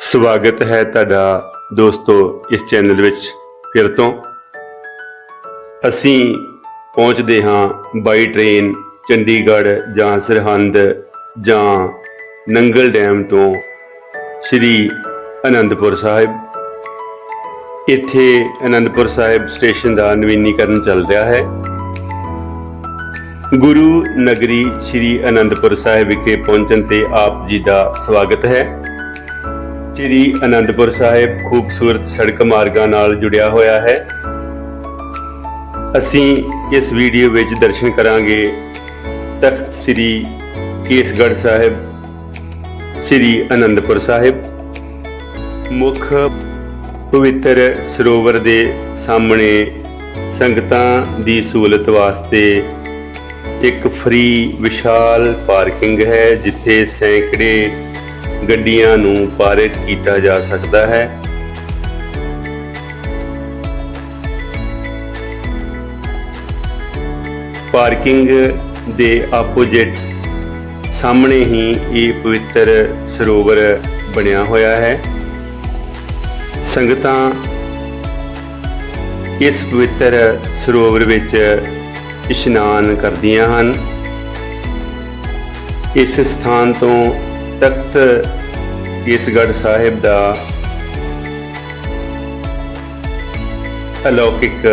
ਸਵਾਗਤ ਹੈ ਤੁਹਾਡਾ ਦੋਸਤੋ ਇਸ ਚੈਨਲ ਵਿੱਚ ਫਿਰ ਤੋਂ। ਅਸੀਂ ਪਹੁੰਚਦੇ ਹਾਂ ਬਾਈ ਟ੍ਰੇਨ ਚੰਡੀਗੜ੍ਹ ਜਾਂ ਸਰਹੰਦ ਜਾਂ ਨੰਗਲ ਡੈਮ ਤੋਂ ਸ਼੍ਰੀ ਅਨੰਦਪੁਰ ਸਾਹਿਬ। ਇੱਥੇ ਅਨੰਦਪੁਰ ਸਾਹਿਬ ਸਟੇਸ਼ਨ ਦਾ ਨਵੀਨੀਕਰਨ ਚੱਲ ਰਿਹਾ ਹੈ। ਗੁਰੂ ਨਗਰੀ ਸ਼੍ਰੀ ਅਨੰਦਪੁਰ ਸਾਹਿਬ ਵਿਖੇ ਪਹੁੰਚਣ ਤੇ ਆਪ ਜੀ ਦਾ ਸਵਾਗਤ ਹੈ। ਸ਼੍ਰੀ ਅਨੰਦਪੁਰ ਸਾਹਿਬ ਖੂਬਸੂਰਤ ਸੜਕ ਮਾਰਗਾਂ ਨਾਲ ਜੁੜਿਆ ਹੋਇਆ ਹੈ। ਅਸੀਂ ਇਸ ਵੀਡੀਓ ਵਿੱਚ ਦਰਸ਼ਨ ਕਰਾਂਗੇ ਤਖਤ ਸ੍ਰੀ ਕੇਸਗੜ੍ਹ ਸਾਹਿਬ, ਸ੍ਰੀ ਅਨੰਦਪੁਰ ਸਾਹਿਬ। ਮੁੱਖ ਪਵਿੱਤਰ ਸਰੋਵਰ ਦੇ ਸਾਹਮਣੇ ਸੰਗਤਾਂ ਦੀ ਸਹੂਲਤ ਵਾਸਤੇ ਇੱਕ ਫ੍ਰੀ ਵਿਸ਼ਾਲ ਪਾਰਕਿੰਗ ਹੈ, ਜਿੱਥੇ ਸੈਂਕੜੇ ਗੱਡੀਆਂ ਨੂੰ ਪਾਰਕ ਕੀਤਾ ਜਾ ਸਕਦਾ ਹੈ। ਪਾਰਕਿੰਗ ਦੇ ਆਪੋਜੀਟ ਸਾਹਮਣੇ ਹੀ ਇਹ ਪਵਿੱਤਰ ਸਰੋਵਰ ਬਣਿਆ ਹੋਇਆ ਹੈ। ਸੰਗਤਾਂ ਇਸ ਪਵਿੱਤਰ ਸਰੋਵਰ ਵਿੱਚ ਇਸ਼ਨਾਨ ਕਰਦੀਆਂ ਹਨ। ਇਸ ਸਥਾਨ ਤੋਂ ਤਖਤ ਕੇਸਗੜ੍ਹ ਸਾਹਿਬ ਦਾ ਅਲੌਕਿਕ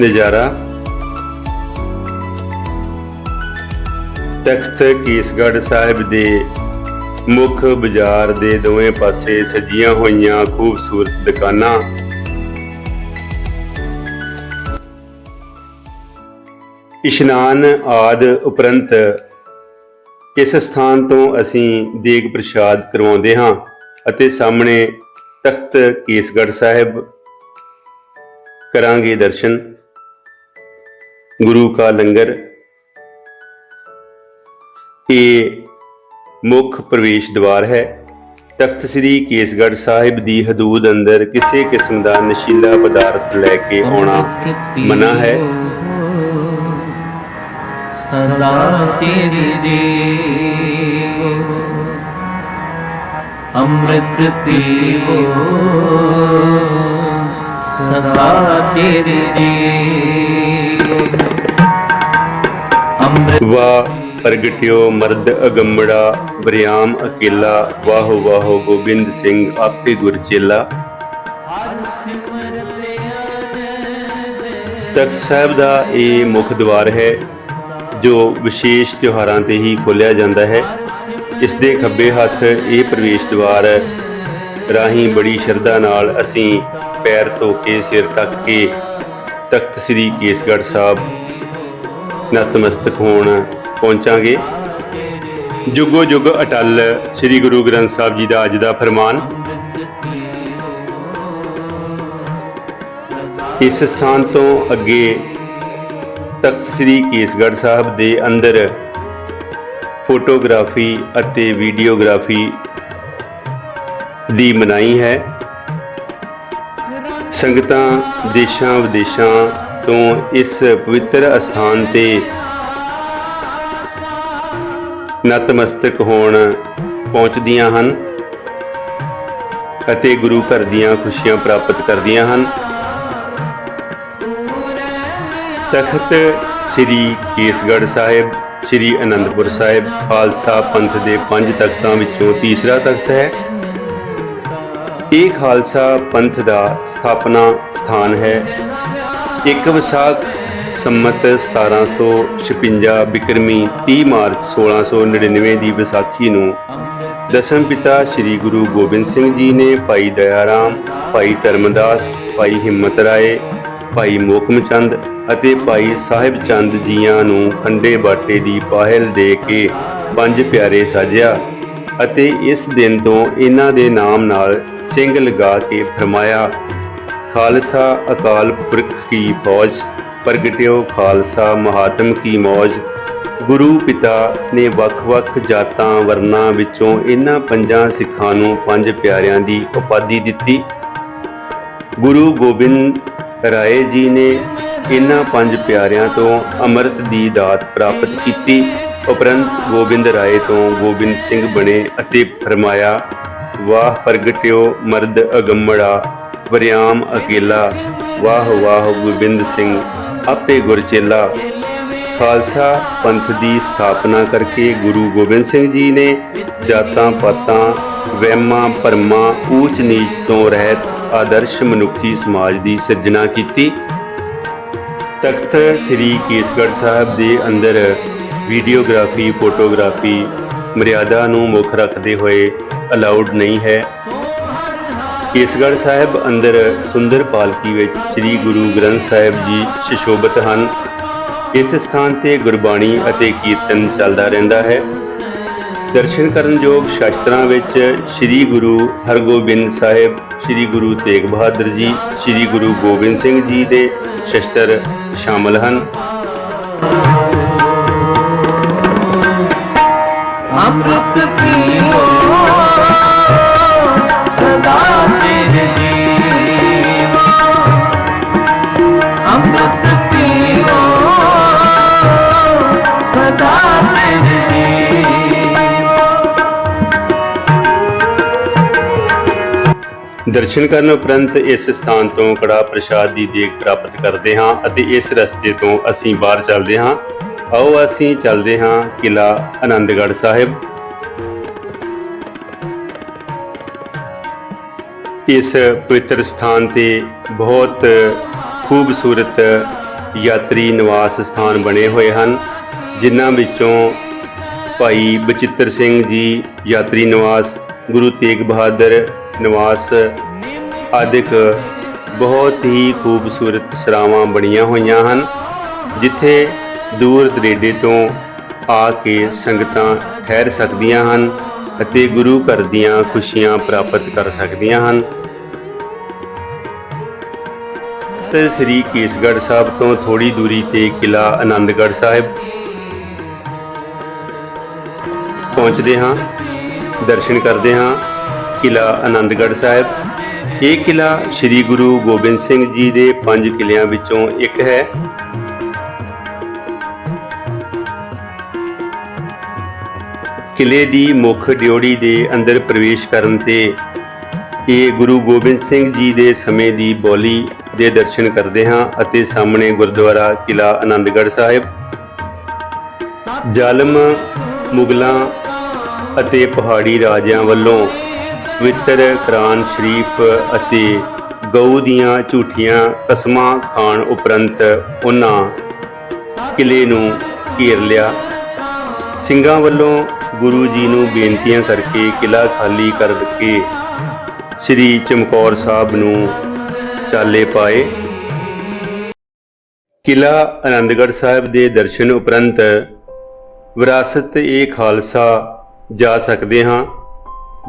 ਨਜ਼ਾਰਾ। ਤਖਤ ਕੇਸਗੜ੍ਹ ਸਾਹਿਬ ਦੇ ਮੁੱਖ ਬਾਜ਼ਾਰ ਦੇ ਦੋਵੇਂ ਪਾਸੇ ਸਜੀਆਂ ਹੋਈਆਂ ਖੂਬਸੂਰਤ ਦੁਕਾਨਾਂ। ਇਸ਼ਨਾਨ ਆਦ ਉਪਰੰਤ ਇਸ ਸਥਾਨ ਤੋਂ ਅਸੀਂ ਦੇਗ ਪ੍ਰਸ਼ਾਦ ਕਰਵਾਉਂਦੇ ਹਾਂ ਅਤੇ ਸਾਹਮਣੇ ਤਖਤ ਕੇਸਗੜ੍ਹ ਸਾਹਿਬ ਕਰਾਂਗੇ ਦਰਸ਼ਨ। ਗੁਰੂ ਕਾ ਲੰਗਰ। ਇਹ ਮੁੱਖ ਪ੍ਰਵੇਸ਼ ਦਵਾਰ ਹੈ। ਤਖਤ ਸ੍ਰੀ ਕੇਸਗੜ੍ਹ ਸਾਹਿਬ ਦੀ ਹਦੂਦ ਅੰਦਰ ਕਿਸੇ ਕਿਸਮ ਦਾ ਨਸ਼ੀਲਾ ਪਦਾਰਥ ਲੈ ਕੇ ਆਉਣਾ ਮਨਾ ਹੈ। ਸਦਾ ਤੇਰੀ ਜੀਵੋ। ਅੰਮ੍ਰਿਤ ਪੀਵੋ। ਸਦਾ ਤੇਰੀ ਜੀਵੋ। ਅੰਮ੍ਰਿਤ ਵਾਹ ਪ੍ਰਗਟਿਓ ਮਰਦ ਅਗੰਬੜਾ ਬਰਿਆਮ ਅਕੇਲਾ, ਵਾਹੋ ਵਾਹੋ ਗੋਬਿੰਦ ਸਿੰਘ ਆਪੇ ਗੁਰ ਚੇਲਾ। ਤਖਤ ਸਾਹਿਬ ਦਾ ਇਹ ਮੁੱਖ ਦਵਾਰ ਹੈ। ਜੋ ਵਿਸ਼ੇਸ਼ ਤਿਉਹਾਰਾਂ ਤੇ ਹੀ ਖੋਲ੍ਹਿਆ ਜਾਂਦਾ ਹੈ। ਇਸ ਦੇ ਖੱਬੇ ਹੱਥ ਇਹ ਪ੍ਰਵੇਸ਼ ਦੁਆਰ ਰਾਹੀਂ ਬੜੀ ਸ਼ਰਧਾ ਨਾਲ ਅਸੀਂ ਪੈਰ ਧੋ ਕੇ ਸਿਰ ਤੱਕ ਕੇ ਤਖਤ ਸ੍ਰੀ ਕੇਸਗੜ੍ਹ ਸਾਹਿਬ ਨਤਮਸਤਕ ਹੋਣ ਪਹੁੰਚਾਂਗੇ। ਜੁਗੋ ਜੁਗ ਅਟਲ ਸ੍ਰੀ ਗੁਰੂ ਗ੍ਰੰਥ ਸਾਹਿਬ ਜੀ ਦਾ ਅੱਜ ਦਾ ਫਰਮਾਨ। ਇਸ ਸਥਾਨ ਤੋਂ ਅੱਗੇ ਤਖਤ ਸ੍ਰੀ ਕੇਸਗੜ੍ਹ ਸਾਹਿਬ ਦੇ ਅੰਦਰ ਫੋਟੋਗ੍ਰਾਫੀ ਅਤੇ ਵੀਡੀਓਗ੍ਰਾਫੀ ਦੀ ਮਨਾਈ ਹੈ। ਸੰਗਤਾਂ ਦੇਸ਼ਾਂ ਵਿਦੇਸ਼ਾਂ ਤੋਂ ਇਸ ਪਵਿੱਤਰ ਅਸਥਾਨ ਤੇ ਨਤਮਸਤਕ ਹੋਣ ਪਹੁੰਚਦੀਆਂ ਹਨ ਅਤੇ ਗੁਰੂ ਘਰ ਦੀਆਂ ਖੁਸ਼ੀਆਂ ਪ੍ਰਾਪਤ ਕਰਦੀਆਂ ਹਨ। ਤਖਤ ਸ੍ਰੀ ਕੇਸਗੜ੍ਹ ਸਾਹਿਬ, ਸ੍ਰੀ ਅਨੰਦਪੁਰ ਸਾਹਿਬ, ਖਾਲਸਾ ਪੰਥ ਦੇ ਪੰਜ ਤਖਤਾਂ ਵਿੱਚੋਂ ਤੀਸਰਾ ਤਖਤ ਹੈ। ਇਹ ਖਾਲਸਾ ਪੰਥ ਦਾ ਸਥਾਪਨਾ ਸਥਾਨ ਹੈ। ਇੱਕ ਵਿਸਾਖ ਸੰਮਤ 1756 ਬਿਕਰਮੀ 30 ਮਾਰਚ 1699 ਦੀ ਵਿਸਾਖੀ ਨੂੰ ਦਸਮ ਪਿਤਾ ਸ੍ਰੀ ਗੁਰੂ ਗੋਬਿੰਦ ਸਿੰਘ ਜੀ ਨੇ ਭਾਈ ਦਇਆ ਰਾਮ ਭਾਈ ਧਰਮਦਾਸ, ਭਾਈ ਹਿੰਮਤ ਰਾਏ ਭਾਈ ਮੋਕਮ ਚੰਦ ਅਤੇ ਭਾਈ ਸਾਹਿਬ ਚੰਦ ਜੀਆਂ ਨੂੰ ਖੰਡੇ ਬਾਟੇ ਦੀ ਪਾਹਲ ਦੇ ਕੇ ਪੰਜ ਪਿਆਰੇ ਸਾਜਿਆ ਅਤੇ ਇਸ ਦਿਨ ਤੋਂ ਇਹਨਾਂ ਦੇ ਨਾਮ ਨਾਲ ਸਿੰਘ ਲਗਾ ਕੇ ਫਰਮਾਇਆ, ਖਾਲਸਾ ਅਕਾਲ ਪੁਰਖ ਕੀ ਫੌਜ, ਪ੍ਰਗਟਿਓ ਖਾਲਸਾ ਮਹਾਤਮ ਕੀ ਮੌਜ। ਗੁਰੂ ਪਿਤਾ ਨੇ ਵੱਖ-ਵੱਖ ਜਾਤਾਂ ਵਰਨਾਂ ਵਿੱਚੋਂ ਇਹਨਾਂ ਪੰਜਾਂ ਸਿੱਖਾਂ ਨੂੰ ਪੰਜ ਪਿਆਰਿਆਂ ਦੀ ਉਪਾਧੀ ਦਿੱਤੀ। ਗੁਰੂ ਗੋਬਿੰਦ ਰਾਏ ਜੀ ਨੇ ਇਹਨਾਂ ਪੰਜ ਪਿਆਰਿਆਂ ਤੋਂ ਅੰਮ੍ਰਿਤ ਦੀ ਦਾਤ ਪ੍ਰਾਪਤ ਕੀਤੀ। ਉਪਰੰਤ ਗੋਬਿੰਦ ਰਾਏ ਤੋਂ ਗੋਬਿੰਦ ਸਿੰਘ ਬਣੇ ਅਤੇ ਫਰਮਾਇਆ, ਵਾਹ ਪ੍ਰਗਟਿਓ ਮਰਦ ਅਗੰਮੜਾ, ਵਰਿਆਮ ਅਕੇਲਾ, ਵਾਹ ਵਾਹ ਗੋਬਿੰਦ ਸਿੰਘ, ਆਪੇ ਗੁਰਚੇਲਾ ਖਾਲਸਾ ਪੰਥ ਦੀ ਸਥਾਪਨਾ ਕਰਕੇ ਗੁਰੂ ਗੋਬਿੰਦ ਸਿੰਘ ਜੀ ਨੇ ਜਾਤਾਂ ਪਾਤਾਂ, ਵਹਿਮਾਂ, ਭਰਮਾਂ, ਊਚ ਨੀਚ ਤੋਂ ਰਹਿਤ ਆਦਰਸ਼ ਮਨੁੱਖੀ ਸਮਾਜ ਦੀ ਸਿਰਜਣਾ ਕੀਤੀ। ਤਖਤ ਸ੍ਰੀ ਕੇਸਗੜ੍ਹ ਸਾਹਿਬ ਦੇ ਅੰਦਰ ਵੀਡੀਓਗ੍ਰਾਫੀ, ਫੋਟੋਗ੍ਰਾਫੀ ਮਰਿਆਦਾ ਨੂੰ ਮੁੱਖ ਰੱਖਦੇ ਹੋਏ ਅਲਾਉਡ ਨਹੀਂ ਹੈ। ਕੇਸਗੜ੍ਹ ਸਾਹਿਬ ਅੰਦਰ ਸੁੰਦਰ ਪਾਲਕੀ ਵਿੱਚ ਸ੍ਰੀ ਗੁਰੂ ਗ੍ਰੰਥ ਸਾਹਿਬ ਜੀ ਸ਼ਿਸ਼ੋਭਤ ਹਨ। ਇਸ ਸਥਾਨ ਤੇ ਗੁਰਬਾਣੀ ਅਤੇ ਕੀਰਤਨ ਚੱਲਦਾ ਰਹਿੰਦਾ ਹੈ। ਦਰਸ਼ਨ ਕਰਨ ਯੋਗ ਸ਼ਾਸਤਰਾਂ ਵਿੱਚ ਸ੍ਰੀ ਗੁਰੂ ਹਰਗੋਬਿੰਦ ਸਾਹਿਬ, ਸ੍ਰੀ ਗੁਰੂ ਤੇਗ ਬਹਾਦਰ ਜੀ, ਸ੍ਰੀ ਗੁਰੂ ਗੋਬਿੰਦ ਸਿੰਘ ਜੀ ਦੇ ਸ਼ਸਤਰ ਸ਼ਾਮਲ ਹਨ। ਅੰਮ੍ਰਿਤ ਕੀ ਦਰਸ਼ਨ ਕਰਨ ਉਪਰੰਤ ਇਸ ਸਥਾਨ ਤੋਂ ਕੜਾ ਪ੍ਰਸ਼ਾਦ ਦੀ ਦੇਗ ਪ੍ਰਾਪਤ ਕਰਦੇ ਹਾਂ ਅਤੇ ਇਸ ਰਸਤੇ ਤੋਂ ਅਸੀਂ ਬਾਹਰ ਚੱਲਦੇ ਹਾਂ। ਆਓ ਅਸੀਂ ਚੱਲਦੇ ਹਾਂ ਕਿਲਾ ਆਨੰਦਗੜ੍ਹ ਸਾਹਿਬ। ਇਸ ਪਵਿੱਤਰ ਸਥਾਨ ਤੇ ਬਹੁਤ ਖੂਬਸੂਰਤ ਯਾਤਰੀ ਨਿਵਾਸ ਸਥਾਨ ਬਣੇ ਹੋਏ ਹਨ, ਜਿਨ੍ਹਾਂ ਵਿੱਚੋਂ ਭਾਈ ਬਚਿੱਤਰ ਸਿੰਘ ਜੀ ਯਾਤਰੀ ਨਿਵਾਸ ਗੁਰੂ ਤੇਗ ਬਹਾਦਰ ਨਿਵਾਸ ਆਦਿਕ ਬਹੁਤ ਹੀ ਖੂਬਸੂਰਤ ਸਰਾਵਾਂ ਬਣੀਆਂ ਹੋਈਆਂ ਹਨ, ਜਿੱਥੇ ਦੂਰ ਦਰੇਡੇ ਤੋਂ ਆ ਕੇ ਸੰਗਤਾਂ ਠਹਿਰ ਸਕਦੀਆਂ ਹਨ ਅਤੇ ਗੁਰੂ ਘਰ ਦੀਆਂ ਖੁਸ਼ੀਆਂ ਪ੍ਰਾਪਤ ਕਰ ਸਕਦੀਆਂ ਹਨ। ਤੇ ਸ੍ਰੀ ਕੇਸਗੜ੍ਹ ਸਾਹਿਬ ਤੋਂ ਥੋੜੀ ਦੂਰੀ ਤੇ ਕਿਲਾ ਆਨੰਦਗੜ੍ਹ ਸਾਹਿਬ ਪਹੁੰਚਦੇ ਹਾਂ। ਦਰਸ਼ਨ ਕਰਦੇ ਹਾਂ। ਕਿਲਾ ਆਨੰਦਗੜ੍ਹ ਸਾਹਿਬ। ਇਹ ਕਿਲਾ ਸ੍ਰੀ ਗੁਰੂ ਗੋਬਿੰਦ ਸਿੰਘ ਜੀ ਦੇ ਪੰਜ ਕਿਲਿਆਂ ਵਿੱਚੋਂ ਇੱਕ ਹੈ। ਕਿਲੇ ਦੀ ਮੁੱਖ ਡਿਓੜੀ ਦੇ ਅੰਦਰ ਪ੍ਰਵੇਸ਼ ਕਰਨ ਤੇ ਇਹ ਗੁਰੂ ਗੋਬਿੰਦ ਸਿੰਘ ਜੀ ਦੇ ਸਮੇਂ ਦੀ ਬੋਲੀ ਦੇ ਦਰਸ਼ਨ ਕਰਦੇ ਹਾਂ ਅਤੇ ਸਾਹਮਣੇ ਗੁਰਦੁਆਰਾ ਕਿਲਾ ਆਨੰਦਗੜ੍ਹ ਸਾਹਿਬ। ਜ਼ਾਲਮ ਮੁਗਲਾਂ ਅਤੇ ਪਹਾੜੀ ਰਾਜਿਆਂ ਵੱਲੋਂ ਪਵਿੱਤਰ ਕੁਰਾਨ ਸ਼ਰੀਫ ਅਤੇ ਗਊ ਦੀਆਂ ਝੂਠੀਆਂ ਕਸਮਾਂ ਖਾਣ ਉਪਰੰਤ ਉਹਨਾਂ ਕਿਲੇ ਨੂੰ ਘੇਰ ਲਿਆ। ਸਿੰਘਾਂ ਵੱਲੋਂ ਗੁਰੂ ਜੀ ਨੂੰ ਬੇਨਤੀਆਂ ਕਰਕੇ ਕਿਲਾ ਖਾਲੀ ਕਰਕੇ ਸ੍ਰੀ ਚਮਕੌਰ ਸਾਹਿਬ ਨੂੰ ਚਾਲੇ ਪਾਏ। ਕਿਲਾ ਆਨੰਦਗੜ੍ਹ ਸਾਹਿਬ ਦੇ ਦਰਸ਼ਨ ਉਪਰੰਤ ਵਿਰਾਸਤ ਏ ਖਾਲਸਾ ਜਾ ਸਕਦੇ ਹਾਂ,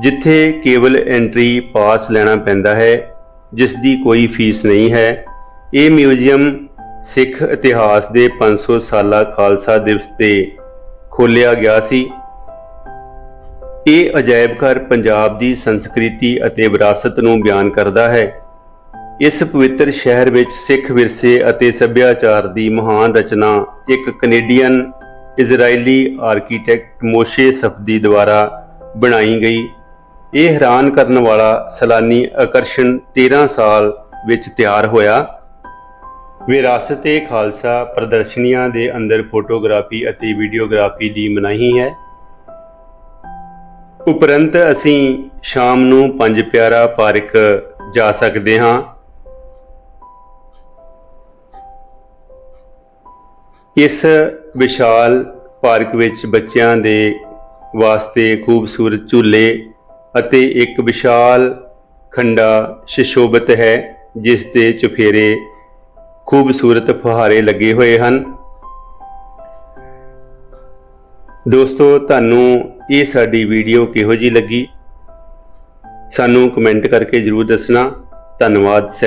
ਜਿੱਥੇ ਕੇਵਲ ਐਂਟਰੀ ਪਾਸ ਲੈਣਾ ਪੈਂਦਾ ਹੈ ਜਿਸ ਦੀ ਕੋਈ ਫੀਸ ਨਹੀਂ ਹੈ। ਇਹ ਮਿਊਜ਼ੀਅਮ ਸਿੱਖ ਇਤਿਹਾਸ ਦੇ 500 ਸਾਲਾ ਖਾਲਸਾ ਦਿਵਸ ਤੇ ਖੋਲ੍ਹਿਆ ਗਿਆ ਸੀ। ਇਹ ਅਜਾਇਬ ਘਰ ਪੰਜਾਬ ਦੀ ਸੰਸਕ੍ਰਿਤੀ ਅਤੇ ਵਿਰਾਸਤ ਨੂੰ ਬਿਆਨ ਕਰਦਾ ਹੈ। ਇਸ ਪਵਿੱਤਰ ਸ਼ਹਿਰ ਵਿੱਚ ਸਿੱਖ ਵਿਰਸੇ ਅਤੇ ਸੱਭਿਆਚਾਰ ਦੀ ਮਹਾਨ ਰਚਨਾ ਇੱਕ Canadian Israeli architect Moshe Safdie ਦੁਆਰਾ ਬਣਾਈ ਗਈ। ਇਹ ਹੈਰਾਨ ਕਰਨ ਵਾਲਾ ਸੈਲਾਨੀ ਆਕਰਸ਼ਣ 13 ਸਾਲ ਵਿੱਚ ਤਿਆਰ ਹੋਇਆ। ਵਿਰਾਸਤ-ਏ ਖਾਲਸਾ ਪ੍ਰਦਰਸ਼ਨੀਆਂ ਦੇ ਅੰਦਰ ਫੋਟੋਗ੍ਰਾਫੀ ਅਤੇ ਵੀਡੀਓਗ੍ਰਾਫੀ ਦੀ ਮਨਾਹੀ ਹੈ। ਉਪਰੰਤ ਅਸੀਂ ਸ਼ਾਮ ਨੂੰ ਪੰਜ ਪਿਆਰਾ ਪਾਰਕ ਜਾ ਸਕਦੇ ਹਾਂ। ਇਸ ਵਿਸ਼ਾਲ ਪਾਰਕ ਵਿੱਚ ਬੱਚਿਆਂ ਦੇ ਵਾਸਤੇ ਖੂਬਸੂਰਤ ਝੂਲੇ ਅਤੇ ਇੱਕ ਵਿਸ਼ਾਲ ਖੰਡਾ ਸ਼ਿਸ਼ੋਭਤ ਹੈ, ਜਿਸ ਦੇ ਚੁਫੇਰੇ ਖੂਬਸੂਰਤ ਫੁਹਾਰੇ ਲੱਗੇ ਹੋਏ ਹਨ। ਦੋਸਤੋ, ਤੁਹਾਨੂੰ ਇਹ ਸਾਡੀ ਵੀਡੀਓ ਕਿਹੋ ਜੀ ਲੱਗੀ? ਸਾਨੂੰ ਕਮੈਂਟ ਕਰਕੇ ਜਰੂਰ ਦੱਸਣਾ। ਧੰਨਵਾਦ ਸਹਿ-